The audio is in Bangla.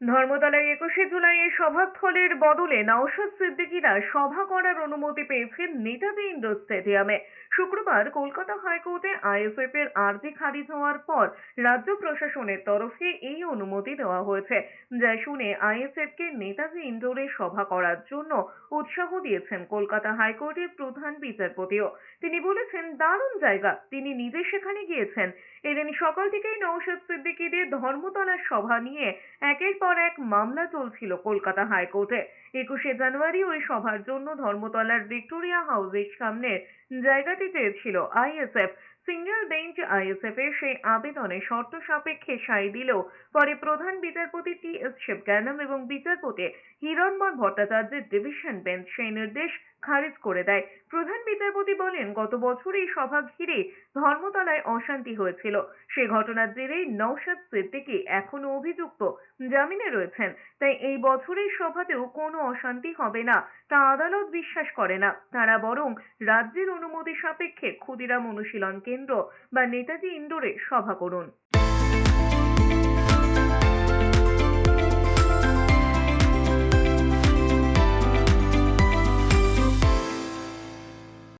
ধর্মতলায় একুশে জুলাই সভাস্থলের বদলে নওশাদ সিদ্দিকীরা সভা করার অনুমতি পেয়েছেন নেতাজি ইন্ডোর স্টেডিয়ামে। শুক্রবার কলকাতা হাইকোর্টে আইএসএফ এর আর্জি খারিজ হওয়ার পর রাজ্য প্রশাসনের তরফে এই অনুমতি দেওয়া হয়েছে, যা শুনে আইএসএফ কে নেতাজি ইন্ডোরে সভা করার জন্য উৎসাহ দিয়েছেন কলকাতা হাইকোর্টের প্রধান বিচারপতিও। তিনি বলেছেন, দারুণ জায়গা। তিনি নিজে সেখানে গিয়েছেন। এদিন সকাল থেকেই নওশাদ সিদ্দিকীদের ধর্মতলার সভা নিয়ে একের পর এক মামলা চলছিল কলকাতা হাইকোর্টে। একুশে জানুয়ারি ওই সভার জন্য ধর্মতলার ভিক্টোরিয়া হাউসের সামনের জায়গাটি চেয়েছিল আইএসএফ। সিঙ্গেল বেঞ্চ আইএসএফ এর সেই আবেদনে শর্ত সাপেক্ষে সাই দিলেও পরে প্রধান বিচারপতি টি এস শিবজ্ঞানম এবং বিচারপতি হিরণময় ভট্টাচার্যের ডিভিশন বেঞ্চ সেই নির্দেশ খারিজ করে দেয়। প্রধান বিচারপতি বলেন, গত বছর এই সভা ঘিরে ধর্মতলায় অশান্তি হয়েছিল। সে ঘটনার জেরেই নওশাদ সিদ্দিকী এখনও অভিযুক্ত জামিনে রয়েছেন। তাই এই বছরের সভাতেও কোনো অশান্তি হবে না, তা আদালত বিশ্বাস করে না। তারা বরং রাজ্যের অনুমতি সাপেক্ষে ক্ষুদিরাম অনুশীলন কেন্দ্র বা নেতাজি ইন্ডোরে সভা করুন।